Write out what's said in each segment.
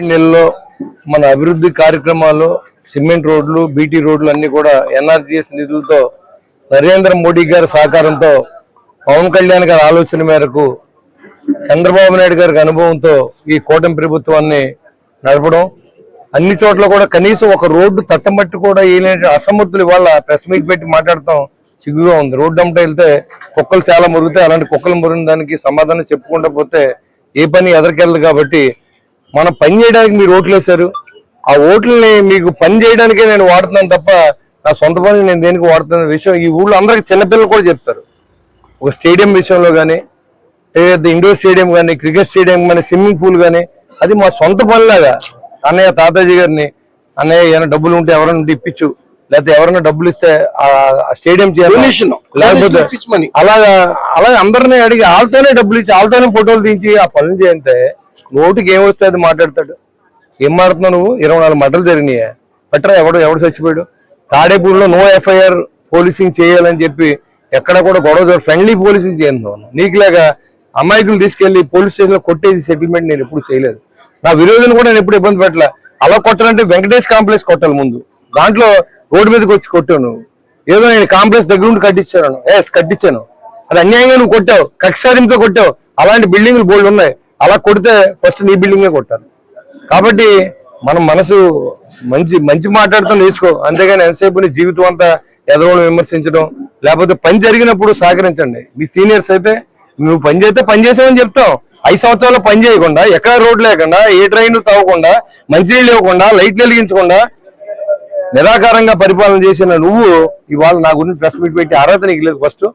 మొదటి నెలలో మన అభివృద్ధి కార్యక్రమాలు సిమెంట్ రోడ్లు బీటీ రోడ్లు అన్ని కూడా ఎన్ఆర్జీఎస్ నిధులతో నరేంద్ర మోడీ గారి సహకారంతో పవన్ కళ్యాణ్ గారి ఆలోచన మేరకు చంద్రబాబు నాయుడు గారికి అనుభవంతో ఈ కూటమి ప్రభుత్వాన్ని నడపడం. అన్ని చోట్ల కూడా కనీసం ఒక రోడ్డు తట్టమట్టి కూడా ఏలేని అసమర్థులు ఇవాళ ప్రెస్ మీట్ పెట్టి మాట్లాడటం సిగ్గుగా ఉంది. రోడ్డు అమ్మట వెళ్తే కుక్కలు చాలా మురుగుతాయి. అలాంటి కుక్కలు మురిగిన దానికి సమాధానం చెప్పుకుంటా పోతే ఏ పని ఎదరికెళ్ళదు కాబట్టి మనం పని చేయడానికి మీరు ఓట్లు వేశారు ఆ ఓట్లని మీకు పని చేయడానికే నేను వాడుతున్నాను తప్ప నా సొంత పని నేను దేనికి వాడుతున్న విషయం ఈ ఊళ్ళో అందరికి చిన్నపిల్లలు కూడా చెప్తారు ఒక స్టేడియం విషయంలో కానీ ఏదైతే ఇండోర్ స్టేడియం కానీ క్రికెట్ స్టేడియం కానీ స్విమ్మింగ్ పూల్ కానీ అది మా సొంత పనిలాగా అన్నయ్య తాతాజీ గారిని అన్నయ్య ఏమైనా డబ్బులు ఉంటే ఎవరైనా ఉంటే ఇప్పించు లేకపోతే ఎవరైనా డబ్బులు ఇస్తే ఆ స్టేడియం చేయాలి. లేకపోతే. అలాగా అలాగే అందరినీ అడిగి వాళ్ళతోనే డబ్బులు ఇచ్చి వాళ్ళతోనే ఫోటోలు తీయించి ఆ పనులు చేయంతే నోటికి ఏమొస్తే అది మాట్లాడతాడు? ఏం మాడుతున్నావు నువ్వు? ఇరవై నాలుగు మటలు జరిగినాయా. పెట్టరా ఎవడు ఎవడు చచ్చిపోయాడు? తాడేపూర్లో నో ఎఫ్ఐఆర్ పోలీసింగ్ చేయాలని చెప్పి ఎక్కడ కూడా గొడవ ఫ్రెండ్లీ పోలీసింగ్ చేయను నీకులాగా అమాయకులు తీసుకెళ్ళి పోలీస్ స్టేషన్లో కొట్టేది సెటిల్మెంట్ నేను ఎప్పుడు చేయలేదు. నా విరోధిని కూడా నేను ఎప్పుడు ఇబ్బంది పెట్టలే. అలా కొట్టాలంటే వెంకటేష్ కాంప్లెక్స్ కొట్టాలి ముందు. దాంట్లో రోడ్డు మీదకి వచ్చి కొట్టాను ఏదో నేను కాంప్లెక్స్ దగ్గర ఉండి కట్టించాను. ఎస్ కట్టించాను. అది అన్యాయంగా నువ్వు కొట్టావు. కక్షారింతో కొట్టావు. అలాంటి బిల్డింగ్లు బోల్డ్ ఉన్నాయి. అలా కొడితే ఫస్ట్ నీ బిల్డింగే కొట్టారు కాబట్టి మనం మనసు మంచి మంచి మాట్లాడుతూ నేర్చుకో. అంతేగాని ఎంతసేపు నీ జీవితం అంతా ఎదవలు విమర్శించడం లేకపోతే పని జరిగినప్పుడు సహకరించండి. మీ సీనియర్స్ అయితే నువ్వు పని చేస్తే పని చేసావని చెప్తాం. ఐదు సంవత్సరాలు పని చేయకుండా ఎక్కడ రోడ్లు లేకుండా ఏ ట్రైన్లు తవ్వకుండా మంచినీళ్ళు ఇవ్వకుండా లైట్లు వెలిగించకుండా నిరాకారంగా పరిపాలన చేసిన నువ్వు ఇవాళ నా గురించి ప్రెస్ మీట్ పెట్టి అర్హత నీకు లేదు ఫస్ట్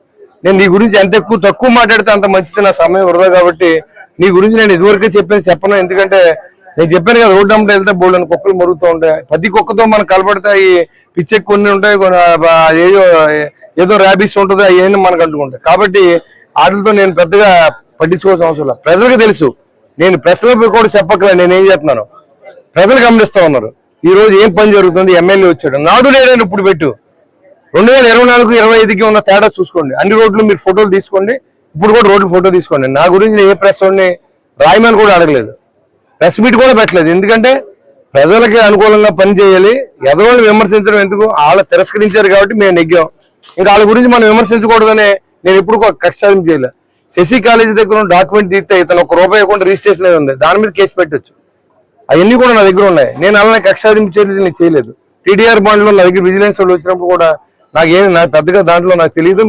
నేను నీ గురించి ఎంత ఎక్కువ తక్కువ మాట్లాడితే అంత మంచిది నా సమయం వృధా కాబట్టి నీ గురించి నేను ఇదివరకే చెప్పాను చెప్పను ఎందుకంటే నేను చెప్పాను కదా రోడ్డు అమ్మట వెళ్తే బోల్డని కుక్కలు మరుగుతూ ఉంటాయి. ప్రతి కుక్కతో మనం కలపడతాయి పిచ్చెక్ కొన్ని ఉంటాయి కొన్ని ఏదో ఏదో ర్యాబిస్ ఉంటుంది అవన్నీ మనకు అంటుకుంటాయి. కాబట్టి వాటితో నేను పెద్దగా పట్టించుకోవాల్సిన అవసరం లేదు. ప్రజలకు తెలుసు. నేను ప్రశ్నలు కూడా చెప్పకలే నేను ఏం చెప్తున్నాను ప్రజలు గమనిస్తూ ఉన్నారు. ఈ రోజు ఏం పని జరుగుతుంది? ఎమ్మెల్యే వచ్చాడు. నాడు లేడని ఇప్పుడు పెట్టు. రెండు వేల ఇరవై నాలుగు ఇరవై ఐదుకి ఉన్న తేడా చూసుకోండి. అన్ని రోడ్లు మీరు ఫోటోలు తీసుకోండి. ఇప్పుడు కూడా రోడ్లు ఫోటో తీసుకోండి. నా గురించి ఏ ప్రెస్ వాడిని రాయమని కూడా అడగలేదు. ప్రెస్ మీట్ కూడా పెట్టలేదు. ఎందుకంటే ప్రజలకి అనుకూలంగా పని చేయాలి. ఎదవాళ్ళు విమర్శించడం ఎందుకు? వాళ్ళు తిరస్కరించారు కాబట్టి మేము నెగ్గాం. ఇంకా వాళ్ళ గురించి మనం విమర్శించకూడదనే నేను ఎప్పుడు కక్ష సాధింపు చేయలే. శశి కాలేజీ దగ్గర ఉన్న డాక్యుమెంట్ తీస్తే ఇతను ఒక రూపాయి అకౌంట్ రిజిస్ట్రేషన్ ఉంది. దాని మీద కేసు పెట్టచ్చు. అవన్నీ కూడా నా దగ్గర ఉన్నాయి. నేను అలానే కక్షాధింపు చర్యలు నేను చేయలేదు. టీడీఆర్ బాండ్లో నా దగ్గర విజిలెన్స్ వాళ్ళు వచ్చినప్పుడు కూడా నాకేం నాకు పెద్దగా దాంట్లో నాకు తెలియదు.